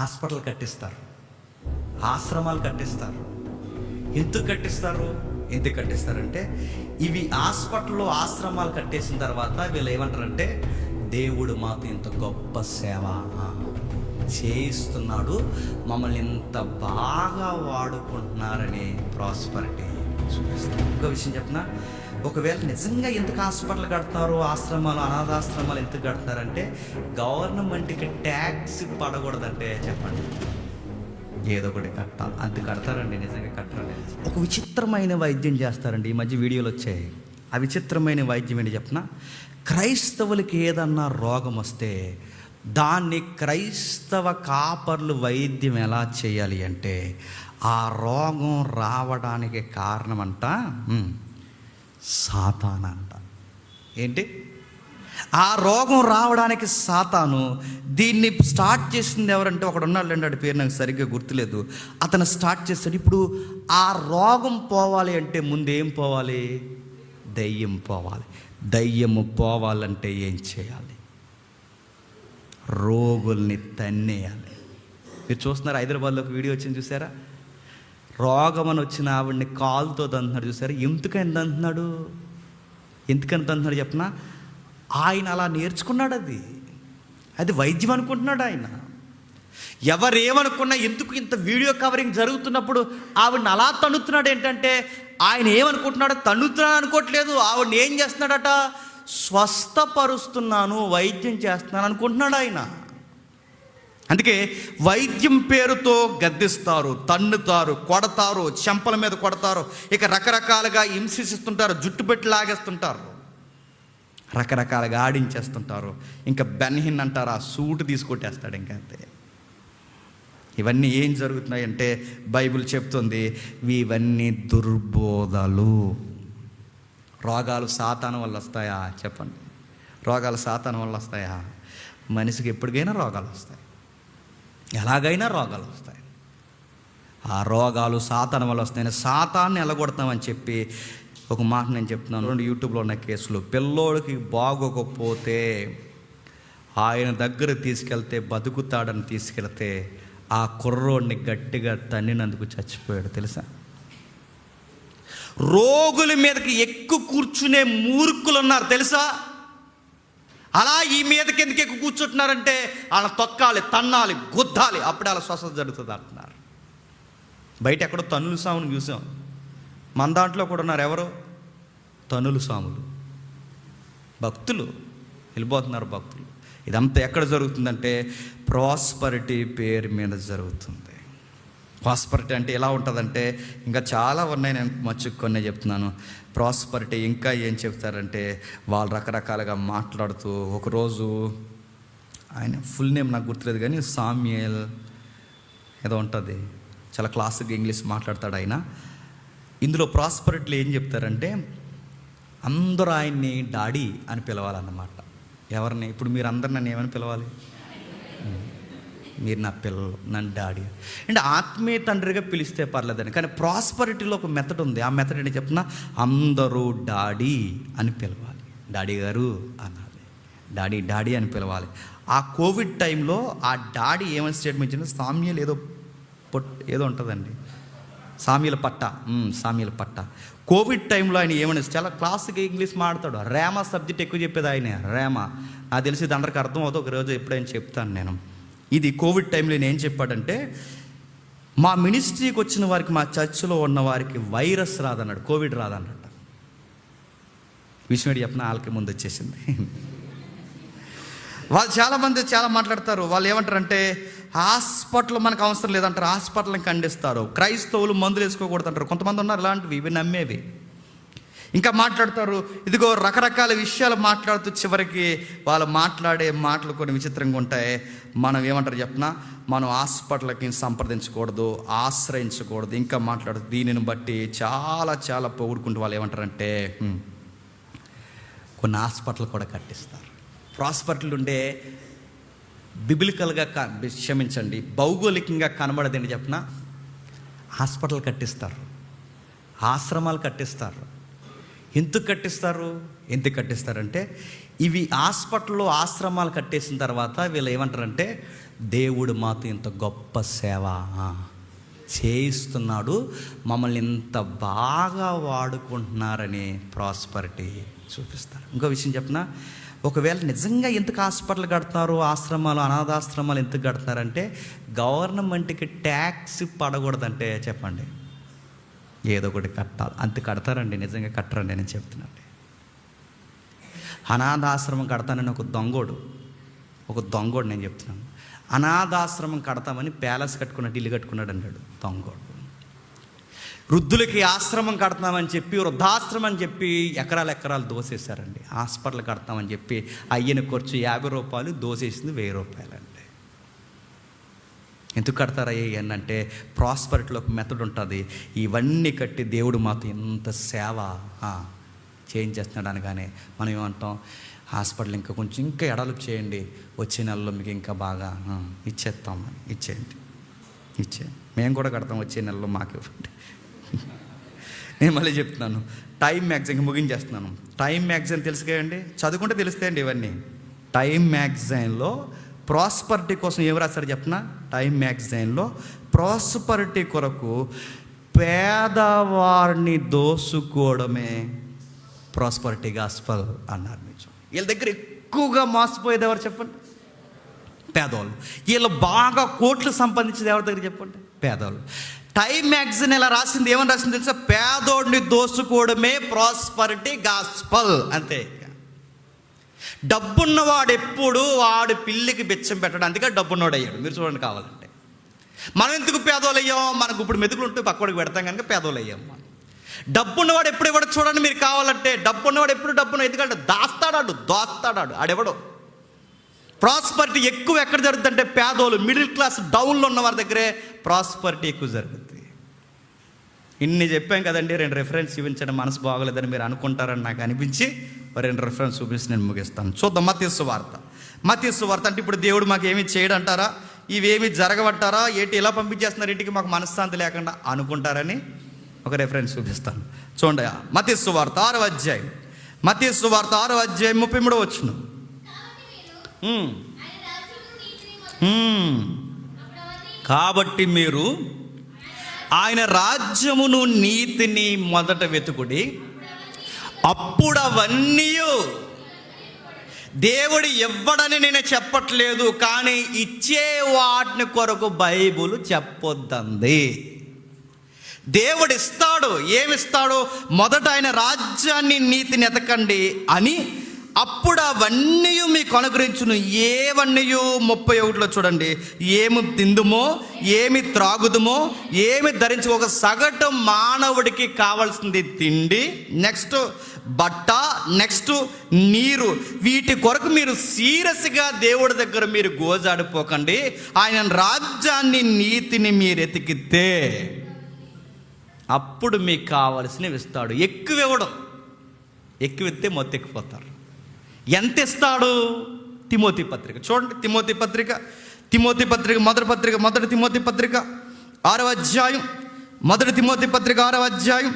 Hospital కట్టిస్తారు. ఆశ్రమాలు కట్టిస్తారు. ఎందుకు కట్టిస్తారు? ఎందుకు కట్టిస్తారంటే ఇవి హాస్పిటల్లో ఆశ్రమాలు కట్టేసిన తర్వాత వీళ్ళు ఏమంటారంటే దేవుడు మాకు ఇంత గొప్ప సేవ చేయిస్తున్నాడు. మమ్మల్ని ఇంత బాగా వాడుకుంటున్నారని ప్రాస్పరిటీ చూపిస్తారు ఇంకో విషయం చెప్పిన? ఒకవేళ నిజంగా ఎందుకు హాస్పిటల్ కడతారు ఆశ్రమాలు అనాథాశ్రమాలు ఎందుకు కడతారంటే గవర్నమెంట్కి ట్యాక్స్ పడకూడదంటే చెప్పండి. ఏదో ఒకటి కట్టాలి అంత కడతారండి నిజంగా కట్టరండి. ఒక విచిత్రమైన వైద్యం చేస్తారండి. ఈ మధ్య వీడియోలు వచ్చాయి. ఆ విచిత్రమైన వైద్యం ఏంటి చెప్పిన? క్రైస్తవులకి ఏదన్నా రోగం వస్తే దాన్ని క్రైస్తవ కాపర్లు వైద్యం ఎలా చేయాలి అంటే ఆ రోగం రావడానికి కారణమంట? సాతాన్ అంట ఏంటి? ఆ రోగం రావడానికి సాతాను దీన్ని స్టార్ట్ చేసింది ఎవరంటే ఒకడు ఉన్నాడు అండి పేరు నాకు సరిగ్గా గుర్తులేదు. అతను స్టార్ట్ చేస్తాడు. ఇప్పుడు ఆ రోగం పోవాలి అంటే ముందు ఏం పోవాలి? దయ్యం పోవాలి. దయ్యము పోవాలంటే ఏం చేయాలి? రోగుల్ని తన్నేయాలి. మీరు చూస్తున్నారు హైదరాబాద్లో ఒక వీడియో వచ్చింది చూసారా? రోగం అని వచ్చిన ఆవిడ్ని కాలుతో దంటున్నాడు. చూసారు? ఎందుకని దంటున్నాడు? ఎందుకని దంటున్నాడు చెప్పిన? ఆయన అలా నేర్చుకున్నాడు అది. అది వైద్యం అనుకుంటున్నాడు ఆయన. ఎవరేమనుకున్నా ఎందుకు ఇంత వీడియో కవరింగ్ జరుగుతున్నప్పుడు ఆవిడని అలా తన్నుతున్నాడు ఏంటంటే ఆయన ఏమనుకుంటున్నాడో తన్నుతున్నాడు అనుకోవట్లేదు. ఆవిడని ఏం చేస్తున్నాడట? స్వస్థపరుస్తున్నాను వైద్యం చేస్తున్నాను అనుకుంటున్నాడు ఆయన. అందుకే వైద్యం పేరుతో గద్దిస్తారు తన్నుతారు కొడతారు చెంపల మీద కొడతారు. ఇక రకరకాలుగా హింసిస్తుంటారు జుట్టు పెట్టి లాగేస్తుంటారు. రకరకాలుగా ఆడించేస్తుంటారు. ఇంకా బెన్హిన్ అంటారు ఆ సూట్ తీసుకొట్టేస్తాడు ఇంకా అంతే. ఇవన్నీ ఏం జరుగుతున్నాయంటే బైబిల్ చెప్తుంది ఇవన్నీ దుర్బోధలు. రోగాలు సాతానం వల్ల వస్తాయా? చెప్పండి. రోగాలు సాతానం వల్ల వస్తాయా? మనిషికి ఎప్పటికైనా రోగాలు వస్తాయి. ఎలాగైనా రోగాలు వస్తాయి. ఆ రోగాలు సాతాన వల్ల వస్తాయని సాతాన్ని ఎలగొడతామని చెప్పి ఒక మాట నేను చెప్తున్నాను. రెండు యూట్యూబ్లో ఉన్న కేసులు. పిల్లోడికి బాగోకపోతే ఆయన దగ్గర తీసుకెళ్తే బతుకుతాడని తీసుకెళ్తే ఆ కుర్రోడిని గట్టిగా తన్నినందుకు చచ్చిపోయాడు. తెలుసా? రోగుల మీదకి ఎక్కువ కూర్చునే మూర్ఖులు ఉన్నారు. తెలుసా? అలా ఈ మీదకి ఎందుకు ఎక్కువ కూర్చుంటున్నారంటే వాళ్ళ తొక్కాలి తన్నాలి గుద్దాలి. అప్పుడే వాళ్ళ స్వస్థత జరుగుతుంది అంటున్నారు. బయట ఎక్కడో తన్నులు సామును చూసాం. మన దాంట్లో కూడా ఉన్నారు ఎవరు? తనులు సాములు భక్తులు. వెళ్ళిపోతున్నారు భక్తులు. ఇదంతా ఎక్కడ జరుగుతుందంటే ప్రాస్పరిటీ పేరు మీద జరుగుతుంది. ప్రాస్పరిటీ అంటే ఎలా ఉంటుందంటే ఇంకా చాలా ఉన్నాయి నేను మచ్చు కొన్ని చెప్తున్నాను. ప్రాస్పరిటీ ఇంకా ఏం చెప్తారంటే వాళ్ళు రకరకాలుగా మాట్లాడుతూ ఒకరోజు ఆయన ఫుల్ నేమ్ నాకు గుర్తులేదు కానీ సామ్యల్ ఏదో ఉంటుంది. చాలా క్లాసిక్ ఇంగ్లీష్ మాట్లాడతాడు ఆయన. ఇందులో ప్రాస్పరిటీలో ఏం చెప్తారంటే అందరూ ఆయన్ని డాడీ అని పిలవాలన్నమాట. ఎవరిని? ఇప్పుడు మీరు అందరు నన్ను ఏమని పిలవాలి? మీరు నా పిల్లలు నన్ను డాడీ అంటే ఆత్మీయ తండ్రిగా పిలిస్తే పర్లేదని కానీ ప్రాస్పరిటీలో ఒక మెథడ్ ఉంది. ఆ మెథడ్ ఏంటి చెప్తున్నా? అందరూ డాడీ అని పిలవాలి. డాడీ గారు అనాలి. డాడీ డాడీ అని పిలవాలి. ఆ కోవిడ్ టైంలో ఆ డాడీ ఏమని స్టేట్మెంట్ ఇచ్చిందో సామ్యలు ఏదో పొట్ ఏదో ఉంటుందండి. సామ్యుల పట్ట. సామ్యుల పట్ట. కోవిడ్ టైంలో ఆయన ఏమని చాలా క్లాసుకి ఇంగ్లీష్ మాడతాడు రేమ సబ్జెక్ట్ ఎక్కువ చెప్పేది ఆయన. రేమ. నాకు తెలిసి దానికి అందరికి అర్థం అవుతుంది ఒక రోజు ఎప్పుడైనా చెప్తాను నేను. ఇది కోవిడ్ టైంలో నేను ఏం చెప్పాడంటే మా మినిస్ట్రీకి వచ్చిన వారికి మా చర్చిలో ఉన్న వారికి వైరస్ రాదన్నాడు కోవిడ్ రాదన్నట్ట విషయం చెప్పిన వాళ్ళకి ముందు వచ్చేసింది. వాళ్ళు చాలామంది చాలా మాట్లాడతారు. వాళ్ళు ఏమంటారంటే హాస్పిటల్ మనకు అవసరం లేదంటారు హాస్పిటల్ని ఖండిస్తారు. క్రైస్తవులు మందులు వేసుకోకూడదు అంటారు కొంతమంది ఉన్నారు ఇలాంటివి ఇవి నమ్మేవి. ఇంకా మాట్లాడతారు. ఇదిగో రకరకాల విషయాలు మాట్లాడుతూ చివరికి వాళ్ళు మాట్లాడే మాటలు కొన్ని విచిత్రంగా ఉంటాయి. మనం ఏమంటారు చెప్పిన? మనం హాస్పిటల్కి సంప్రదించకూడదు ఆశ్రయించకూడదు ఇంకా మాట్లాడదు దీనిని బట్టి చాలా చాలా పొగుడుకుంటూ వాళ్ళు ఏమంటారంటే కొన్ని హాస్పిటల్ కూడా కట్టిస్తారు. ప్రాస్పర్టీలు ఉండే బిబిలికల్గా క్షమించండి భౌగోళికంగా కనబడదండి చెప్పిన? హాస్పిటల్ కట్టిస్తారు. ఆశ్రమాలు కట్టిస్తారు. ఎందుకు కట్టిస్తారు? ఎందుకు కట్టిస్తారంటే ఇవి హాస్పిటల్లో ఆశ్రమాలు కట్టేసిన తర్వాత వీళ్ళు ఏమంటారంటే దేవుడు మాతో ఇంత గొప్ప సేవ చేయిస్తున్నాడు. మమ్మల్ని ఇంత బాగా వాడుకుంటున్నారని ప్రాస్పరిటీ చూపిస్తారు. ఇంకో విషయం చెప్పిన? ఒకవేళ నిజంగా ఎందుకు హాస్పిటల్ కడతారు? ఆశ్రమాలు అనాథాశ్రమాలు ఎందుకు కడతారంటే గవర్నమెంట్కి ట్యాక్స్ పడకూడదంటే చెప్పండి. ఏదో ఒకటి కట్టాలి. అంత కడతారండి. నిజంగా కట్టరండి నేను చెప్తున్నాను అనాథాశ్రమం కడతానని ఒక దొంగోడు ఒక దొంగోడు నేను చెప్తున్నాను. అనాథాశ్రమం కడతామని ప్యాలెస్ కట్టుకున్నట్టు ఇల్లు కట్టుకున్నాడు అన్నాడు దొంగోడు. వృద్ధులకి ఆశ్రమం కడతామని చెప్పి వృద్ధాశ్రమం అని చెప్పి ఎకరాలు ఎకరాలు దోసేశారండి. హాస్పిటల్ కడతామని చెప్పి అయ్యన ఖర్చు యాభై రూపాయలు దోసేసింది వెయ్యి రూపాయలండి. ఎందుకు కడతారా అంటే ప్రాస్పరిటీలో ఒక మెథడ్ ఉంటుంది. ఇవన్నీ కట్టి దేవుడు మాతో ఎంత సేవ చేయించేస్తున్నాడు అనగానే మనం ఏమంటాం హాస్పిటల్ ఇంకా కొంచెం ఇంకా ఎడలు చేయండి వచ్చే నెలలో మీకు ఇంకా బాగా ఇచ్చేస్తాం ఇచ్చేయండి. ఇచ్చే మేము కూడా కడతాం వచ్చే నెలలో మాకు ఇవ్వండి. నేను మళ్ళీ చెప్తున్నాను టైం మ్యాగజైన్ ముగించేస్తున్నాను. టైం మ్యాగజైన్ తెలుసుకోండి చదువుకుంటే తెలుస్తాయండి ఇవన్నీ. టైం మ్యాగజైన్లో ప్రాస్పరిటీ కోసం ఏం రాశారు చెప్పిన టైం మ్యాగజైన్లో ప్రాస్పరిటీ కొరకు పేదవారిని దోసుకోవడమే ప్రాస్పరిటీ గాస్పల్ అన్నారు నిజం వీళ్ళ దగ్గర ఎక్కువగా మోసపోయేది ఎవరు చెప్పండి? పేదవాళ్ళు వీళ్ళు బాగా కోట్లు సంపాదించేది ఎవరి దగ్గర చెప్పండి? పేదవాళ్ళు టైం మ్యాగజైన్ ఇలా రాసింది? ఏమని రాసింది తెలుసా? పేదోడిని దోసుకోవడమే ప్రాస్పరిటీ గాస్పల్. అంతే. డబ్బున్నవాడు ఎప్పుడు వాడు పిల్లికి బిచ్చం పెట్టడం అందుకే డబ్బున్నవాడు అయ్యాడు మీరు చూడండి కావాలంటే. మనం ఎందుకు పేదోళ్ళు అయ్యాం మనకు ఇప్పుడు మెతుకులు ఉంటే పక్కడికి పెడతాం కనుక పేదోళ్ళు అయ్యాం మనం. డబ్బున్నవాడు ఎప్పుడు ఇవ్వడం చూడండి మీరు కావాలంటే డబ్బున్నవాడు ఎప్పుడు డబ్బును ఎందుకంటే దాస్తాడాడు దోస్తాడాడు ఆడెవడు. ప్రాస్పరిటీ ఎక్కువ ఎక్కడ జరుగుతుందంటే పేదోళ్ళు మిడిల్ క్లాస్ డౌన్లో ఉన్న వారి దగ్గరే ప్రాస్పరిటీ ఎక్కువ జరుగుతుంది ఇన్ని చెప్పాం కదండి రెండు రెఫరెన్స్ చూపించడం మనసు బాగోలేదని మీరు అనుకుంటారని నాకు అనిపించి రెండు రెఫరెన్స్ చూపిస్తే నేను ముగిస్తాను. చూద్దాం మతీసు వార్త. మతీసు వార్త అంటే ఇప్పుడు దేవుడు మాకు ఏమి చేయడంటారా? ఇవేమి జరగబట్టారా ఏంటి ఎలా పంపించేస్తున్నారు? ఇంటికి మాకు మనశ్శాంతి లేకుండా అనుకుంటారని ఒక రెఫరెన్స్ చూపిస్తాను. చూడండి మతీసు వార్త ఆరో అధ్యాయం. మతీసు వార్త ఆరో అధ్యాయం ముప్పై మూడో వచ్చును కాబట్టి మీరు ఆయన రాజ్యమును నీతిని మొదట వెతుకుడి అప్పుడు అవన్నీ దేవుడు ఇవ్వడని నేను చెప్పట్లేదు కానీ ఇచ్చే వాటిని కొరకు బైబుల్ చెప్పొద్దంది. దేవుడు ఇస్తాడు ఏమిస్తాడు? మొదట ఆయన రాజ్యాన్ని నీతిని ఎతకండి అని అప్పుడు అవన్నీ మీకు అనుగ్రహించును ఏవన్నీ ముప్పై ఒకటిలో చూడండి. ఏమి తిందుమో ఏమి త్రాగుదుమో ఏమి ధరించు ఒక సగటు మానవుడికి కావాల్సింది తిండి నెక్స్ట్ బట్ట నెక్స్ట్ నీరు. వీటి కొరకు మీరు సీరియస్గా దేవుడి దగ్గర మీరు గోజాడిపోకండి. ఆయన రాజ్యాన్ని నీతిని మీరు ఎతికితే అప్పుడు మీకు కావలసినవి ఇస్తాడు. ఎక్కువ ఇవ్వడం. ఎక్కువ ఎత్తే మొత్తం ఎక్కిపోతారు. ఎంత ఇస్తాడు తిమోతి పత్రిక. చూడండి తిమోతి పత్రిక తిమోతి పత్రిక మొదటి పత్రిక మొదటి తిమోతి పత్రిక ఆరవ అధ్యాయం మొదటి తిమోతి పత్రిక ఆరవ అధ్యాయం.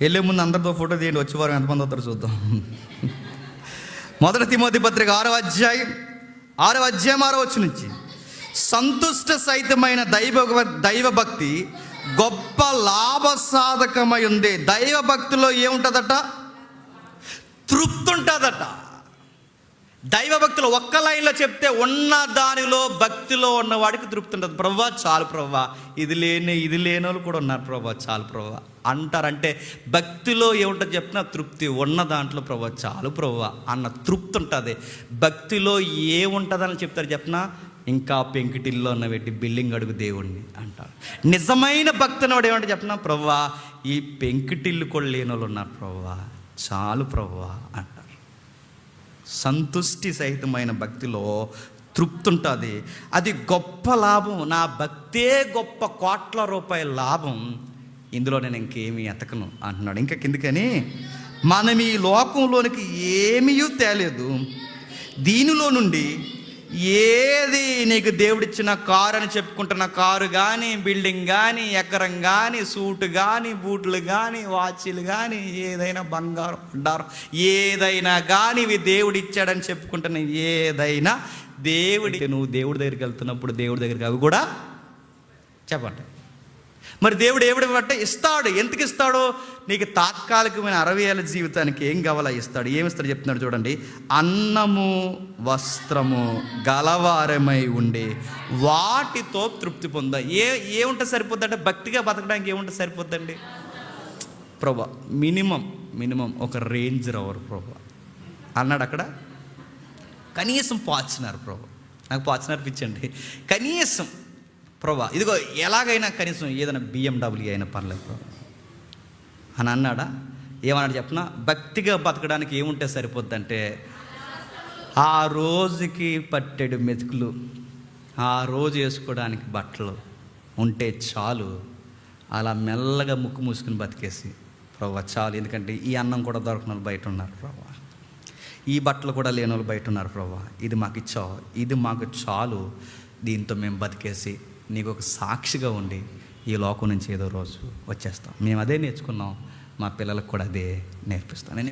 వెళ్ళే ముందు అందరితో ఫోటో తీయండి వచ్చేవారు ఎంతమంది అవుతారు చూద్దాం. మొదటి తిమోతి పత్రిక ఆరవ అధ్యాయం. ఆరవ అధ్యాయం ఆరవ వచ్చి నుంచి. సంతుష్ట సహితమైన దైవ దైవభక్తి గొప్ప లాభ సాధకమై ఉంది. దైవ భక్తిలో ఏముంటుందట? తృప్తి ఉంటుందట దైవ భక్తులు ఒక్క లైన్లో చెప్తే ఉన్న దానిలో భక్తిలో ఉన్నవాడికి తృప్తి ఉంటుంది ప్రవ్వా చాలు ప్రవ్వా. ఇది లేని ఇది లేని వాళ్ళు కూడా ఉన్నారు ప్రవ్వా చాలు ప్రవ్వా. అంటారంటే భక్తిలో ఏముంటుంది చెప్పినా తృప్తి ఉన్న దాంట్లో ప్రవ్వా చాలు ప్రవ్వా అన్న తృప్తి ఉంటుంది భక్తిలో ఏముంటుందని చెప్తారు చెప్పినా ఇంకా పెంకిటిల్లో ఉన్న పెట్టి బిల్లింగ్ అడుగు దేవుణ్ణి అంటారు. నిజమైన భక్తిని వాడు ఏమంటే చెప్పినా ప్రవ్వా ఈ పెంకిటిల్లు కూడా లేని వాళ్ళు ఉన్నారు ప్రవ్వా. చాలు ప్రవ్వా అంటారు. సంతుష్టి సహితమైన భక్తిలో తృప్తి ఉంటుంది అది గొప్ప లాభం నా భక్తే గొప్ప కోట్ల రూపాయల లాభం. ఇందులో నేను ఇంకేమీ ఎతకను అంటున్నాడు. ఇంకా కిందికని మనం ఈ లోకంలోనికి ఏమీ తేలేదు. దీనిలో నుండి ఏది నీకు దేవుడిచ్చిన కారు అని చెప్పుకుంటున్న కారు కానీ బిల్డింగ్ కానీ ఎకరం కానీ సూటు కానీ బూట్లు కానీ వాచీలు కానీ ఏదైనా బంగారం బండారం ఏదైనా కానీ ఇవి దేవుడిచ్చాడని చెప్పుకుంటున్న ఏదైనా దేవుడి నువ్వు దేవుడి దగ్గరికి వెళ్తున్నప్పుడు దేవుడి దగ్గరికి అవి కూడా చెప్పండి. మరి దేవుడు ఏమిడమంటే ఇస్తాడు. ఎందుకు ఇస్తాడో? నీకు తాత్కాలికమైన అరవై ఏళ్ళ జీవితానికి ఏం కావాలో ఇస్తాడు. ఏమిస్తాడు చెప్తున్నాడు చూడండి. అన్నము వస్త్రము గలవారమై ఉండి వాటితో తృప్తి పొంద. ఏ ఏముంటే సరిపోద్ది అంటే భక్తిగా బతకడానికి ఏముంటే సరిపోద్దండి? ప్రభా మినిమం మినిమం ఒక రేంజ్ రవర్ ప్రభా. అన్నాడు అక్కడ. కనీసం పాచినారు ప్రభా. నాకు పాచినారు పిచ్చండి. కనీసం ప్రభా ఇదిగో ఎలాగైనా కనీసం ఏదైనా బిఎండబ్ల్యూ అయినా పర్లేదు ప్రభా. అని అన్నాడా? ఏమన్నాడు చెప్పనా భక్తిగా బతకడానికి ఏముంటే సరిపోద్దంటే ఆ రోజుకి పట్టెడు మెతుకులు ఆ రోజు వేసుకోవడానికి బట్టలు ఉంటే చాలు. అలా మెల్లగా ముక్కు మూసుకుని బతికేసి ప్రభా చాలు. ఎందుకంటే ఈ అన్నం కూడా దొరకని వాళ్ళు బయట ఉన్నారు ప్రభా. ఈ బట్టలు కూడా లేని వాళ్ళు బయట ఉన్నారు ప్రభా. ఇది మాకు ఇచ్చావు ఇది మాకు చాలు. దీంతో మేము బతికేసి నీకు ఒక సాక్షిగా ఉండి ఈ లోకం నుంచి ఏదో రోజు వచ్చేస్తాం. మేము అదే నేర్చుకున్నాం. మా పిల్లలకు కూడా అదే నేర్పిస్తాను